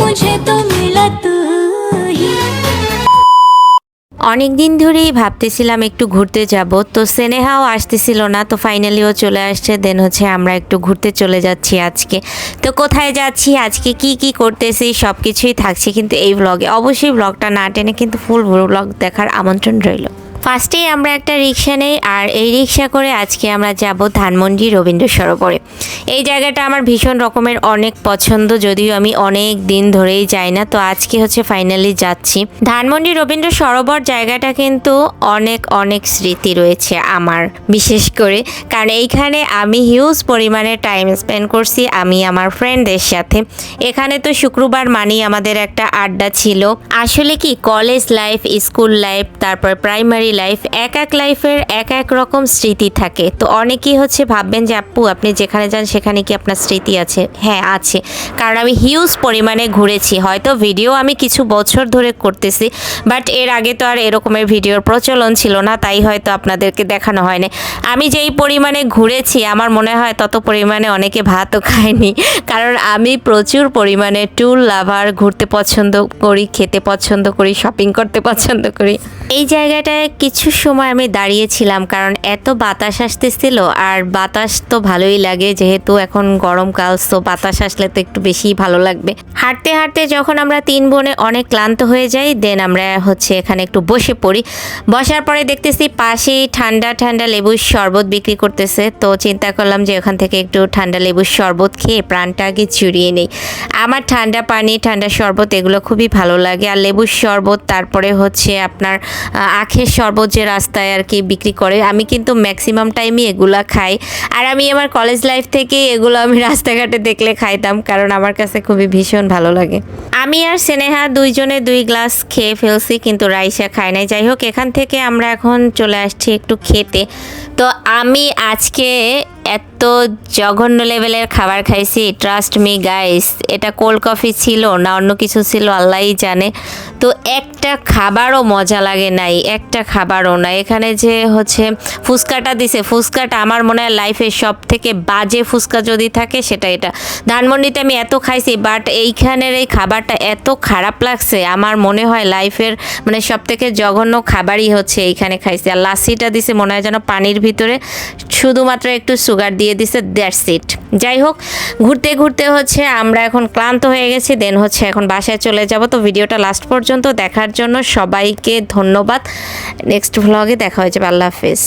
मुझे तो मिला तू অনেক দিন ধরেই ভাবতেছিলাম একটু ঘুরতে যাব, তো সেনেহাও আসতেছিল না, তো ফাইনালিও চলে আসছে দেন হচ্ছে আমরা একটু ঘুরতে চলে যাচ্ছি আজকে। তো কোথায় যাচ্ছি, আজকে কি কি করতেছি সব কিছুই থাকছে কিন্তু এই ব্লগে অবশ্যই ব্লগটা না টেনে কিন্তু ফুল ব্লগ দেখার আমন্ত্রণ রইল। ফার্স্টেই আমরা একটা রিক্সা নেই, আর এই রিক্সা করে আজকে আমরা যাব ধানমন্ডি রবীন্দ্র সরোবরে এই জায়গাটা আমার ভীষণ রকমের অনেক পছন্দ, যদিও আমি অনেক দিন ধরেই যাই না। তো আজকে হচ্ছে ফাইনালি যাচ্ছি। ধানমন্ডি রবীন্দ্র সরোবর জায়গাটা কিন্তু অনেক অনেক স্মৃতি রয়েছে আমার, বিশেষ করে। কারণ এইখানে আমি হিউজ পরিমাণে টাইম স্পেন্ড করছি আমি আমার ফ্রেন্ডদের সাথে। এখানে তো শুক্রবার মানেই আমাদের একটা আড্ডা ছিল। আসলে কি কলেজ লাইফ স্কুল লাইফ তারপর প্রাইমারি লাইফ এক এক লাইফের এক এক রকম স্মৃতি থাকে। তো অনেকেই হচ্ছে ভাববেন যে, আপু, আপনি যেখানে যান সেখানে কি আপনার স্মৃতি আছে? হ্যাঁ আছে। কারণ আমি হিউজ পরিমাণে ঘুরেছি। হয়তো ভিডিও আমি কিছু বছর ধরে করতেছি বাট এর আগে তো আর এরকমের ভিডিওর প্রচলন ছিল না, তাই হয়তো আপনাদেরকে দেখানো হয়নি। আমি যেই পরিমাণে ঘুরেছি, আমার মনে হয় তত পরিমাণে অনেকে ভাতও খায়নি। কারণ আমি প্রচুর পরিমাণে ট্যুর লাভার ঘুরতে পছন্দ করি, খেতে পছন্দ করি শপিং করতে পছন্দ করি। এই জায়গাটায় কিছু সময় আমি দাঁড়িয়েছিলাম, কারণ এত বাতাস আসতেছিল আর বাতাস তো ভালোই লাগে, যেহেতু এখন গরমকাল তো বাতাস আসলে তো একটু বেশিই ভালো লাগবে। হাঁটতে হাঁটতে যখন আমরা তিন বোনে অনেক ক্লান্ত হয়ে যাই দেন আমরা হচ্ছে এখানে একটু বসে পড়ি। বসার পরে দেখতেছি পাশেই ঠান্ডা ঠান্ডা লেবুর শরবত বিক্রি করতেছে, তো চিন্তা করলাম যে ওখান থেকে একটু ঠান্ডা লেবুর শরবত খেয়ে প্রাণটা আগে চুরিয়ে নেই। আমার ঠান্ডা পানি, ঠান্ডা শরবত এগুলো খুবই ভালো লাগে, আর লেবুর শরবত, তারপরে হচ্ছে আপনার আখের শরবত যে রাস্তায় আর কি বিক্রি করে, আমি কিন্তু ম্যাক্সিমাম টাইমই এগুলা খাই। আর আমি আমার কলেজ লাইফ থেকে এগুলো আমি রাস্তাঘাটে দেখলে খাইতাম, কারণ আমার কাছে খুবই ভীষণ ভালো লাগে। আমি আর স্নেহা দুইজনে দুই গ্লাস খেয়ে ফেলছি, কিন্তু রাইসা খায় নাই। যাই হোক, এখান থেকে আমরা এখন চলে আসছি একটু খেতে। তো আমি আজকে এত জঘন্য লেভেলের খাবার খাইছি ট্রাস্ট মি গাইস এটা কোল্ড কফি ছিল না অন্য কিছু ছিল, আল্লাহই জানে। তো একটা খাবারও মজা লাগে নাই, একটা খাবারও না এখানে যে হচ্ছে ফুচকাটা দিছে, ফুচকাটা আমার মনে হয় লাইফের সব থেকে বাজে ফুচকা যদি থাকে সেটা এটা। ধানমন্ডিতে আমি এত খাইছি বাট এইখানের এই খাবারটা এত খারাপ লাগছে, আমার মনে হয় লাইফের মানে সব থেকে জঘন্য খাবারই হচ্ছে এইখানে খাইছি। আর লাসিটা দিছে মনে হয় যেন পানির ভিতরে, শুধুমাত্র একটু সুগার দিয়ে দিছে দ্যাটস ইট যাই হোক ঘুরতে ঘুরতে হচ্ছে আমরা এখন ক্লান্ত হয়ে গেছি দেন হচ্ছে এখন বাসায় চলে যাব। তো ভিডিওটা লাস্ট পর্যন্ত দেখার জন্য সবাইকে ধন্যবাদ। নেক্সট ভ্লগে দেখা হয়ে যাবে, আল্লাহ হাফেজ।